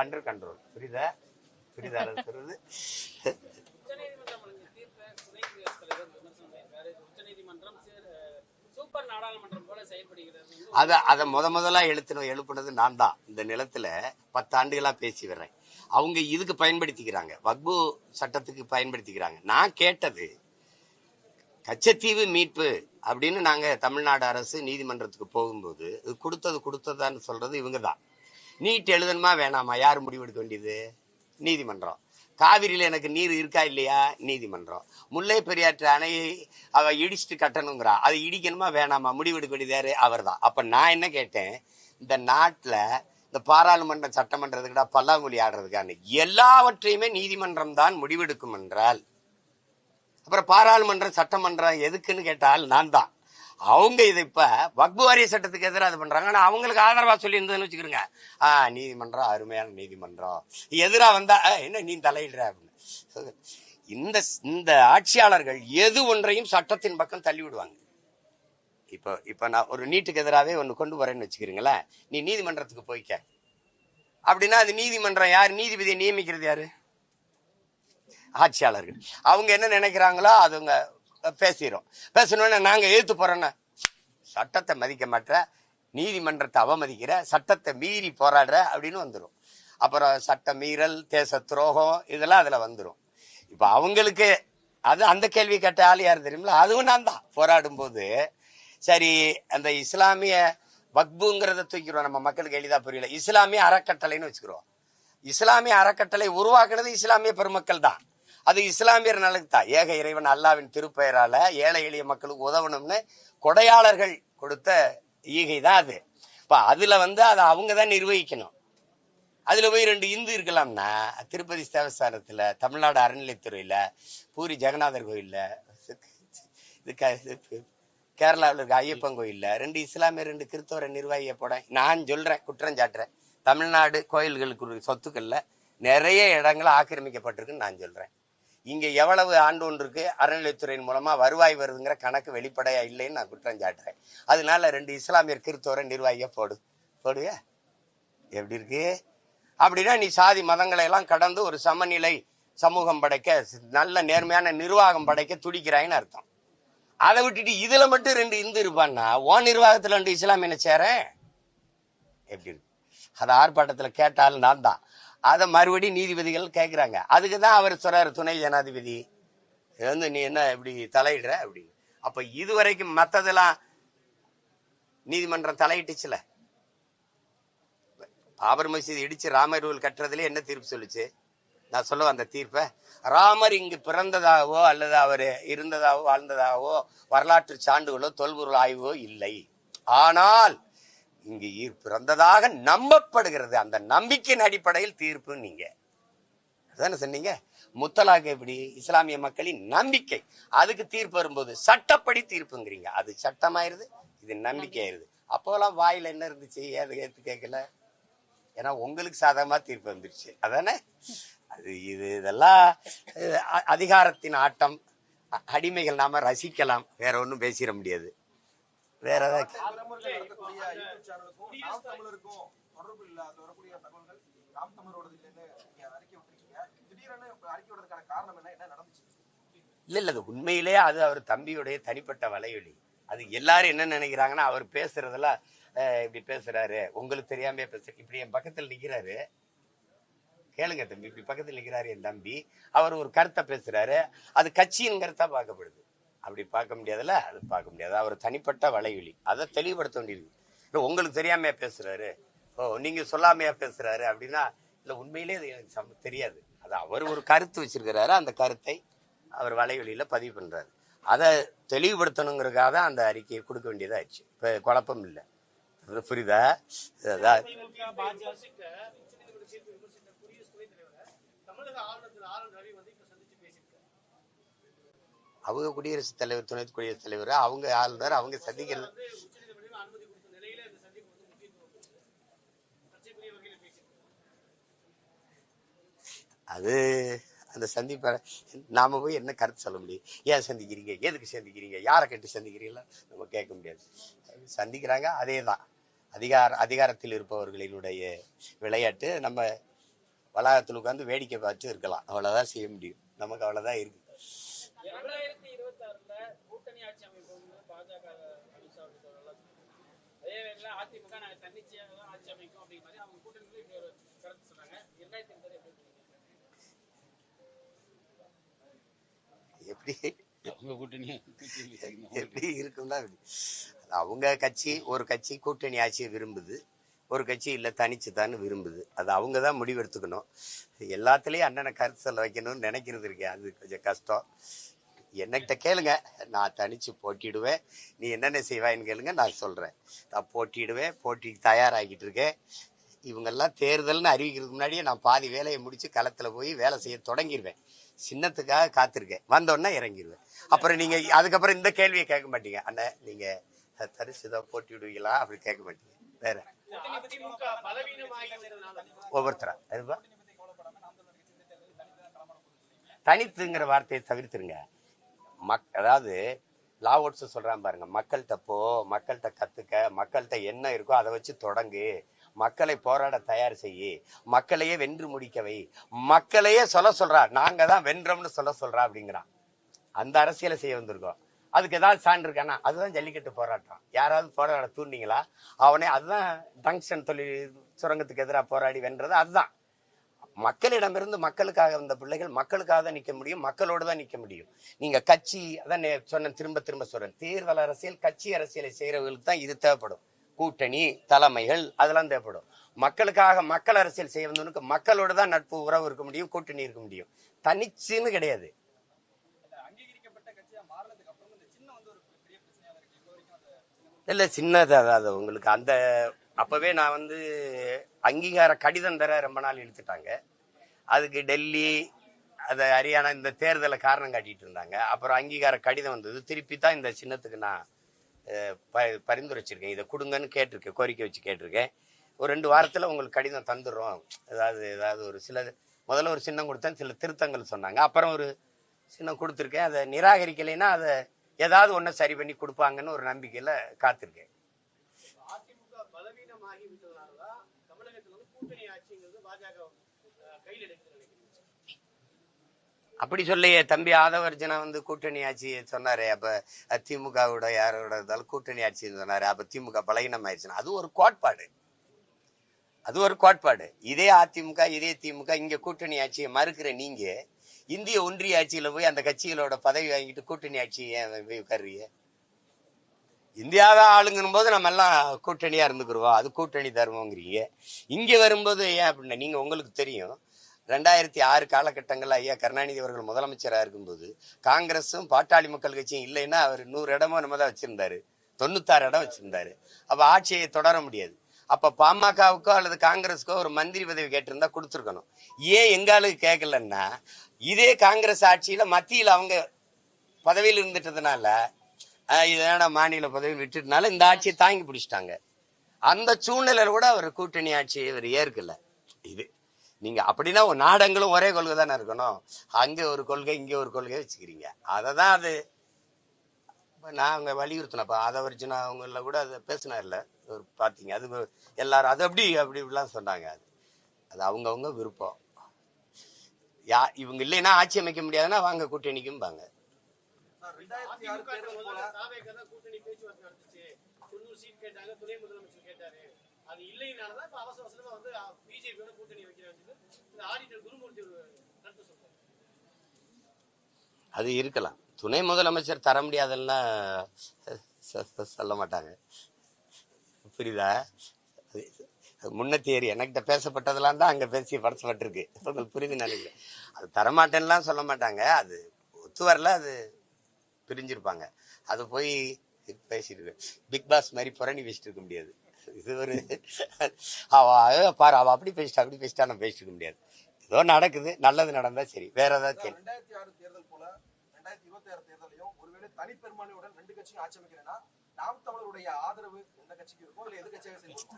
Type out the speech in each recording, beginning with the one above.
Under control புரியுதா? புரியுதா? சொல்றது? அத அத முத முதலா எழுத்தின எழுப்புனது நான் தான். இந்த நிலத்துல பத்தாண்டுகளா பேசி வர்றேன். அவங்க இதுக்கு பயன்படுத்திக்கிறாங்க. வக்பு சட்டத்துக்கு பயன்படுத்திக்கிறாங்க. நான் கேட்டது கச்சத்தீவு மீட்பு அப்படின்னு நாங்க தமிழ்நாடு அரசு நீதிமன்றத்துக்கு போகும்போது கொடுத்தது கொடுத்ததான்னு சொல்றது இவங்க தான். நீட் எழுதணுமா வேணாமா? யார் முடிவெடுக்க வேண்டியது? நீதிமன்றம். காவிரியில் எனக்கு நீர் இருக்கா இல்லையா? நீதிமன்றம். முல்லை பெரியாற்று அணையை அவ இடிச்சிட்டு கட்டணுங்கிறா. அது இடிக்கணுமா வேணாமா? முடிவெடுக்க வேண்டியது யாரு? அவர் தான் அப்போ நான் என்ன கேட்டேன்? இந்த நாட்டில் இந்த பாராளுமன்ற சட்டமன்றத்துக்கிட்ட பல்லாங்குழி ஆடுறதுக்கான எல்லாவற்றையுமே நீதிமன்றம் தான் முடிவெடுக்கும் என்றால் அப்புறம் பாராளுமன்றம் சட்டமன்றம் எதுக்குன்னு கேட்டால் நான் தான் அவங்க இதை இப்ப வக்பு வாரிய சட்டத்துக்கு எதிராக இது பண்றாங்க. ஆனா அவங்களுக்கு ஆதரவா சொல்லி இருந்ததுன்னு வச்சுக்கிறோங்க ஆ நீதிமன்றம் அருமையான நீதிமன்றம். எதிரா வந்தா என்ன நீ தலையிடுற? அப்படின்னு. இந்த இந்த ஆட்சியாளர்கள் எது ஒன்றையும் சட்டத்தின் பக்கம் தள்ளி விடுவாங்க. இப்போ இப்போ நான் ஒரு நீட்டுக்கு எதிராகவே ஒன்று கொண்டு வரேன்னு வச்சுக்கிறீங்களேன் நீ நீதிமன்றத்துக்கு போய்க்க அப்படின்னா அது நீதிமன்றம் யார்? நீதிபதியை நியமிக்கிறது யாரு? ஆட்சியாளர்கள். அவங்க என்ன நினைக்கிறாங்களோ அதுங்க பேசிடும் பேசணும்னா நாங்கள் எதிர்த்து போகிறோன்னா சட்டத்தை மதிக்க மாட்டேற நீதிமன்றத்தை அவமதிக்கிற சட்டத்தை மீறி போராடுற அப்படின்னு வந்துடும் அப்புறம் சட்ட மீறல் தேச துரோகம் இதெல்லாம் அதில் வந்துடும் இப்போ அவங்களுக்கு அது அந்த கேள்வி கேட்ட ஆள் யார் தெரியுங்களா அதுவும் நான் தான். போராடும் போது சரி அந்த இஸ்லாமிய வக்புங்கிறத தூக்கிடுவோம் நம்ம மக்களுக்கு எளிதாக புரியல. இஸ்லாமிய அறக்கட்டளைன்னு வச்சுக்கிறோம். இஸ்லாமிய அறக்கட்டளை உருவாக்குனது இஸ்லாமிய பெருமக்கள் தான். அது இஸ்லாமியர் நலனுக்கு தான் ஏக இறைவன் அல்லாவின் திருப்பெயரால ஏழை எளிய மக்களுக்கு உதவணும்னு கொடையாளர்கள் கொடுத்த ஈகை தான் அது. இப்போ அதுல வந்து அதை அவங்க தான் நிர்வகிக்கணும். அதுல போய் ரெண்டு இந்து இருக்கலாம்னா திருப்பதி தேவஸ்தானத்துல தமிழ்நாடு அறநிலைத்துறையில பூரி ஜெகநாதர் கோயில்ல இது க- கேரளாவில் இருக்க ஐயப்பன் கோயில்ல ரெண்டு இஸ்லாமிய ரெண்டு கிறிஸ்தவரை நிர்வாகிய போட நான் சொல்றேன் குற்றம் சாட்டுறேன். தமிழ்நாடு கோயில்களுக்கு சொத்துக்களில் சொத்துக்கள்ல நிறைய இடங்கள் ஆக்கிரமிக்கப்பட்டிருக்குன்னு நான் சொல்றேன். இங்கே எவ்வளவு ஆண்டு ஒன்று இருக்கு? அறநிலைத்துறையின் மூலமாக வருவாய் வருதுங்கிற கணக்கு வெளிப்படையா இல்லைன்னு நான் குற்றம் சாட்டுறேன். அதனால ரெண்டு இஸ்லாமியர் கிறிஸ்தவரை நிர்வாகிய போடு. போடுவியா? எப்படி இருக்கு? அப்படின்னா நீ சாதி மதங்களை எல்லாம் கடந்து ஒரு சமநிலை சமூகம் படைக்க நல்ல நேர்மையான நிர்வாகம் படைக்க துடிக்கிறாய்ன்னு அர்த்தம். அதை விட்டுட்டு இதுல மட்டும் ரெண்டு இந்து இருப்பான்னா ஓ நிர்வாகத்துல ரெண்டு இஸ்லாமியனை சேரேன்? எப்படி இருக்கு? அதை ஆர்ப்பாட்டத்தில் கேட்டாலும் நான் தான். அதை மறுபடியும் நீதிபதிகள் கேட்குறாங்க அதுக்கு தான் அவர் சொல்கிறார் துணை ஜனாதிபதி இது வந்து நீ என்ன இப்படி தலையிடுற? அப்படின்னு. அப்போ இதுவரைக்கும் மத்ததெல்லாம் நீதிமன்றம் தலையிட்டுச்சுல. பாபர் மசீது இடிச்சு ராமர் கோவில் கட்டுறதுல என்ன தீர்ப்பு சொல்லுச்சு? நான் சொல்லுவேன் அந்த தீர்ப்பை ராமர் இங்கு பிறந்ததாகவோ அல்லது அவர் இருந்ததாகவோ வாழ்ந்ததாகவோ வரலாற்று சான்றுகளோ தொல்பொருள் ஆய்வோ இல்லை. ஆனால் இங்கு ஈர் பிறந்ததாக நம்பப்படுகிறது. அந்த நம்பிக்கையின் அடிப்படையில் தீர்ப்பு நீங்க. அதானே சொன்னீங்க? முத்தலாக எப்படி இஸ்லாமிய மக்களின் நம்பிக்கை. அதுக்கு தீர்ப்பு வரும்போது சட்டப்படி தீர்ப்புங்கிறீங்க. அது சட்டமாயிருது இது நம்பிக்கை ஆயிருது அப்போலாம் வாயில என்ன இருந்துச்சு? ஏது ஏத்து கேட்கல. ஏன்னா உங்களுக்கு சாதகமா தீர்ப்பு வந்துருச்சு. அதானே? அது இது இதெல்லாம் அ- அதிகாரத்தின் ஆட்டம். அடிமைகள் நாம ரசிக்கலாம். வேற ஒன்றும் பேசிட முடியாது. வேற ஏதாவது இல்ல இல்ல அது உண்மையிலே அது அவர் தம்பியுடைய தனிப்பட்ட வலையொலி. அது எல்லாரும் என்ன நினைக்கிறாங்கன்னா அவர் பேசுறதுல அஹ், இப்படி பேசுறாரு. உங்களுக்கு தெரியாம பேச இப்படி என் பக்கத்தில் நிக்கிறாரு. கேளுங்க தம்பி இப்படி பக்கத்தில் நிக்கிறாரு என் தம்பி. அவர் ஒரு கருத்தை பேசுறாரு. அது கட்சியின் கருத்தா பார்க்கப்படுது. அப்படி பார்க்க முடியாதுல்ல? அது பார்க்க முடியாது. அவர் தனிப்பட்ட வலையொலி. அதை தெளிவுபடுத்த வேண்டியிருக்கு இல்லை உங்களுக்கு தெரியாமையா பேசுறாரு? ஓ நீங்க சொல்லாமையா பேசுறாரு அப்படின்னா இல்லை உண்மையிலே அது எனக்கு சம தெரியாது. அது அவர் ஒரு கருத்து வச்சிருக்கிறாரு. அந்த கருத்தை அவர் வலைவெளியில பதிவு பண்றாரு. அதை தெளிவுபடுத்தணுங்கிறதுக்காக தான் அந்த அறிக்கையை கொடுக்க வேண்டியதாச்சு இப்போ குழப்பம் இல்லை. அது புரியுதா? அதான். பாஜக உச்சநீதிமன்ற தீர்ப்பு விமர்சித்த குடியரசு துணைத் தலைவரை தமிழக ஆளுநர் திரு ஆர் என் ரவி வந்து இப்ப சந்திச்சு பேசியிருக்காரு அவங்க குடியரசுத் தலைவர் துணை குடியரசுத் தலைவர் அவங்க ஆளுநர் அவங்க சந்திக்கிறது அது அந்த சந்திப்பை நாம போய் என்ன கருத்து சொல்ல முடியும்? ஏன் சந்திக்கிறீங்க? எதுக்கு சந்திக்கிறீங்க? யாரை கேட்டு சந்திக்கிறீங்களா? நம்ம கேட்க முடியாது. சந்திக்கிறாங்க அதே தான் அதிகார அதிகாரத்தில் இருப்பவர்களினுடைய விளையாட்டு நம்ம வளாகத்தில் உட்காந்து வேடிக்கை பார்த்து இருக்கலாம். அவ்வளோதான் செய்ய முடியும். நமக்கு அவ்வளோதான் இருக்கு. இரண்டாயிரத்தி இருபத்தி ஆறுல கூட்டணி ஆட்சி அமைப்போம்னு பாஜக அமித்ஷா. அதே வேளையில அதிமுக நாங்க தன்னிச்சையாக தான் ஆட்சி அமைக்கும் அப்படிங்கிற மாதிரி அவங்க கூட்டணிக்குள்ள இப்படி ஒரு கருத்து சொன்னாங்க. இரண்டாயிரத்தி இருபது எப்படி உங்க கூட்டணி எப்படி இருக்கும்னா அவங்க கட்சி ஒரு கட்சி கூட்டணி ஆட்சியை விரும்புது. ஒரு கட்சி இல்லை தனிச்சு தான் விரும்புது. அது அவங்க தான் முடிவெடுத்துக்கணும். எல்லாத்துலேயும் அண்ணனை கருத்து சொல்ல வைக்கணும்னு நினைக்கிறது இருக்கேன் அது கொஞ்சம் கஷ்டம். என்னகிட்ட கேளுங்க. நான் தனிச்சு போட்டிடுவேன். நீ என்னென்ன செய்வாயின்னு கேளுங்க நான் சொல்கிறேன் நான் போட்டிடுவேன் போட்டிக்கு தயாராகிட்டு இருக்கேன். இவங்கெல்லாம் தேர்தல்னு அறிவிக்கிறதுக்கு முன்னாடியே நான் பாதி வேலையை முடித்து களத்தில் போய் வேலை செய்ய தொடங்கிடுவேன் சின்னத்துக்காக காத்திருக்கேன். வந்தோடனே இறங்கிடுவேன் அப்புறம் நீங்கள் அதுக்கப்புறம் இந்த கேள்வியை கேட்க மாட்டீங்க. அண்ணன் நீங்கள் தரிசு தான் போட்டி விடுவீங்களா? அப்படி கேட்க மாட்டீங்க. வேற. ஒவ்வொருத்தரா? அதுவா தனித்துங்கிற வார்த்தையை தவிர்த்துருங்க. மக் அதாவது லாவோட்ஸ் சொல்கிறான் பாருங்க மக்கள்கிட்ட போ மக்கள்கிட்ட கற்றுக்க மக்கள்கிட்ட என்ன இருக்கோ அதை வச்சு தொடங்கு. மக்களை போராட தயார் செய்யி. மக்களையே வென்று முடிக்கவை மக்களையே சொல்ல சொல்கிறா நாங்கள் தான் வென்றோம்னு சொல்ல சொல்கிறா அப்படிங்கிறான். அந்த அரசியலை செய்ய வந்திருக்கோம். அதுக்கு ஏதாவது சான்று இருக்கானா அதுதான் ஜல்லிக்கட்டு போராட்டம். யாராவது போராட தூண்டிங்களா? அவனே அதுதான் டங்ஷன் தொழில் சுரங்கத்துக்கு எதிராக போராடி வென்றது அதுதான். மக்களிடமிருந்து மக்களுக்காக வந்த பிள்ளைகள் மக்களுக்காக தான் நிக்க முடியும் மக்களோடு தான் நிக்க முடியும். நீங்க கட்சி அதான் நே- சொன்ன திரும்ப திரும்ப சொல்றேன். தேர்தல் அரசியல் கட்சி அரசியலை செய்யறவங்களுக்கு தான் இது தேவைப்படும். கூட்டணி தலைமைகள் அதெல்லாம் தேவைப்படும். மக்களுக்காக மக்கள் அரசியல் செய்ய வந்தவனுக்கு மக்களோடு தான் நட்பு உறவு இருக்க முடியும் கூட்டணி இருக்க முடியும். தனிச்சுன்னு கிடையாது. இல்லை சின்னதாக இல்ல அதாவது உங்களுக்கு அந்த அப்பவே நான் வந்து அங்கீகார கடிதம் தர ரொம்ப நாள் இழுத்துட்டாங்க. அதுக்கு டெல்லி அதை ஹரியானா இந்த தேர்தலை காரணம் காட்டிட்டு இருந்தாங்க. அப்புறம் அங்கீகார கடிதம் வந்தது. திருப்பி தான் இந்த சின்னத்துக்கு நான் பரிந்துரைச்சிருக்கேன். இதை கொடுங்கன்னு கேட்டிருக்கேன். கோரிக்கை வச்சு கேட்டிருக்கேன். ஒரு ரெண்டு வாரத்தில் உங்களுக்கு கடிதம் தந்துடுறோம். ஏதாவது ஏதாவது ஒரு சில முதல்ல ஒரு சின்னம் கொடுத்தேன். சில திருத்தங்கள் சொன்னாங்க. அப்புறம் ஒரு சின்னம் கொடுத்துருக்கேன். அதை நிராகரிக்கலைன்னா அதை ஏதாவது ஒன்று சரி பண்ணி கொடுப்பாங்கன்னு ஒரு நம்பிக்கையில் காத்திருக்கேன். பலவீனமாகி ஆகிவிட்டதுனாலதான் தமிழகத்துல வந்து கூட்டணி ஆட்சிங்கிறது பாஜக கையில் நினைக்கிறேன். அப்படி சொல்லையே தம்பி ஆதவர்ஜனா வந்து கூட்டணி ஆட்சி சொன்னாரே அப்ப திமுக திமுகவோட யாரோட இருந்தாலும் கூட்டணி ஆட்சின்னு சொன்னாரு அப்ப திமுக பலகீனம் ஆயிடுச்சுன்னா அது ஒரு கோட்பாடு. அது ஒரு கோட்பாடு. இதே அதிமுக இதே திமுக இங்க கூட்டணி ஆட்சியை மறுக்கிற நீங்க இந்திய ஒன்றிய ஆட்சியில போய் அந்த கட்சிகளோட பதவி வாங்கிட்டு கூட்டணி ஆட்சி ஏன் இந்தியாவை ஆளுங்கும் போது நம்ம எல்லாம் கூட்டணியா இருந்துக்குருவோம். அது கூட்டணி தருவோங்கிறீங்க. இங்க வரும்போது ஏன் அப்படின்னா நீங்க உங்களுக்கு தெரியும் ரெண்டாயிரத்தி ஆறு காலகட்டங்கள்ல ஐயா கருணாநிதி அவர்கள் முதலமைச்சராக இருக்கும்போது காங்கிரஸும் பாட்டாளி மக்கள் கட்சியும் இல்லைன்னா அவர் நூறு இடமோ நம்ம தான் வச்சிருந்தாரு. தொண்ணூத்தாறு இடம் வச்சிருந்தாரு. அப்ப ஆட்சியை தொடர முடியாது. அப்ப பாமகவுக்கோ அல்லது காங்கிரஸுக்கோ ஒரு மந்திரி பதவி கேட்டிருந்தா கொடுத்துருக்கணும். ஏன் எங்காலுக்கு கேட்கலன்னா இதே காங்கிரஸ் ஆட்சியில மத்தியில் அவங்க பதவியில் இருந்துட்டதுனால இதனால மாநில பதவி விட்டுட்டனால இந்த ஆட்சியை தாங்கி பிடிச்சிட்டாங்க. அந்த சூழ்நிலையில கூட அவர் கூட்டணி ஆட்சியை இவர் ஏற்கல. இது நீங்க அப்படின்னா ஒரு நாடங்களும் ஒரே கொள்கை தானே இருக்கணும். அங்க ஒரு கொள்கை இங்க ஒரு கொள்கை வச்சுக்கிறீங்க. அதை தான் அது இப்போ நான் அதை வலியுறுத்தினப்ப ஆதவர்ஜுனா அவங்கள கூட அதை பேசினார்ல ஒரு பார்த்தீங்க அது எல்லாரும் அது அப்படி அப்படி இப்படிலாம் சொன்னாங்க அது. அது அவங்கவுங்க விருப்பம். யா இவங்க இல்லைன்னா ஆட்சி அமைக்க முடியாதுன்னா வாங்க கூட்டணிக்கும்பாங்க. ரெண்டாயிரத்தி ஆறு தேர்தல் போல கூட்டணி பேச்சுவார்த்தை நடந்துச்சு. தொண்ணூறு சீட் கேட்டாங்க துணை முதலமைச்சர் கேட்டாரு. அது இல்லைனாலதான் இப்ப அவசர அவசரமா வந்து பிஜேபியோட கூட்டணி வைக்கிறாங்க இந்த ஆடிட்டர் குருமூர்த்தி ஒரு கருத்து சொல்றாரு. அது இருக்கலாம். துணை முதலமைச்சர் தர சொ- சொல்ல மாட்டாங்க. புரியுதா? முன்ன தேரி என்கிட்ட பேசப்பட்டதெல்லாம் தான் அங்க பேசி படுத்தப்பட்டிருக்கு உங்களுக்கு புரியுது நினைக்கிறேன். அது தரமாட்டேன்னுலாம் சொல்ல மாட்டாங்க. அது ஒத்து வரல அது பிரிஞ்சிருப்பாங்க. அது போய் பேசிட்டு பிக் பாஸ் மாதிரி புரணி பேசிட்டு இருக்க முடியாது. இது ஒரு அவ அவ பாரு அவ அப்படி பேசிட்டா அப்படி பேசிட்டா நான் பேசிட்டு இருக்க முடியாது. ஏதோ நடக்குது நல்லது நடந்தா சரி வேற ஏதாவது கேள்வி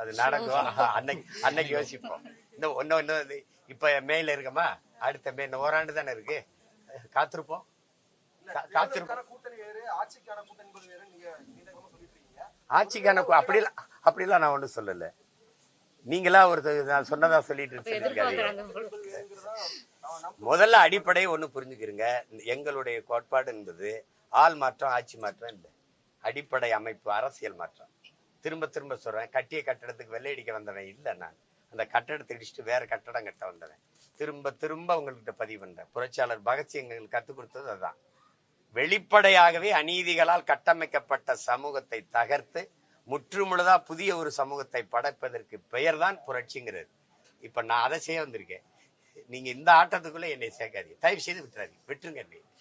அது நடக்கும். அன்னைக்கு அன்னைக்கு யோசிப்போம். இன்னும் ஒன்னும் இன்னும் இப்ப மேல இருக்கமா? அடுத்த மே இன்னும் ஓராண்டு தானே இருக்கு? காத்திருப்போம். ஆட்சிக்கான அப்படிலாம் அப்படிலாம் நான் ஒன்றும் சொல்லல. நீங்களா ஒரு நான் சொன்னதா சொல்லிட்டு சொல்லியிருக்காரு முதல்ல அடிப்படை ஒண்ணு புரிஞ்சுக்கிறங்க. எங்களுடைய கோட்பாடு என்பது ஆள் மாற்றம் ஆட்சி மாற்றம் இல்லை. அடிப்படை அமைப்பு அரசியல் மாற்றம். திரும்ப திரும்ப சொல்றேன். கட்டிய கட்டடத்துக்கு வெள்ளையடிக்க வந்தவன் இல்லை நான். அந்த கட்டடத்தை இடிச்சுட்டு வேற கட்டடம் கட்ட வந்தவன். திரும்ப திரும்ப உங்கள்கிட்ட பதிவு பண்றேன். புரட்சியாளர் பகத்சிங் எங்களுக்கு கற்றுக் கொடுத்தது அதுதான் வெளிப்படையாகவே அநீதிகளால் கட்டமைக்கப்பட்ட சமூகத்தை தகர்த்து முற்றுமுழுதா புதிய ஒரு சமூகத்தை படைப்பதற்கு பெயர்தான் புரட்சிங்கிறது. இப்ப நான் அதை செய்ய வந்திருக்கேன். நீங்க இந்த ஆட்டத்துக்குள்ள என்னை சேர்க்காதீங்க. தயவு செய்து விட்டுறாதீங்க. விட்டுருங்க என்னை.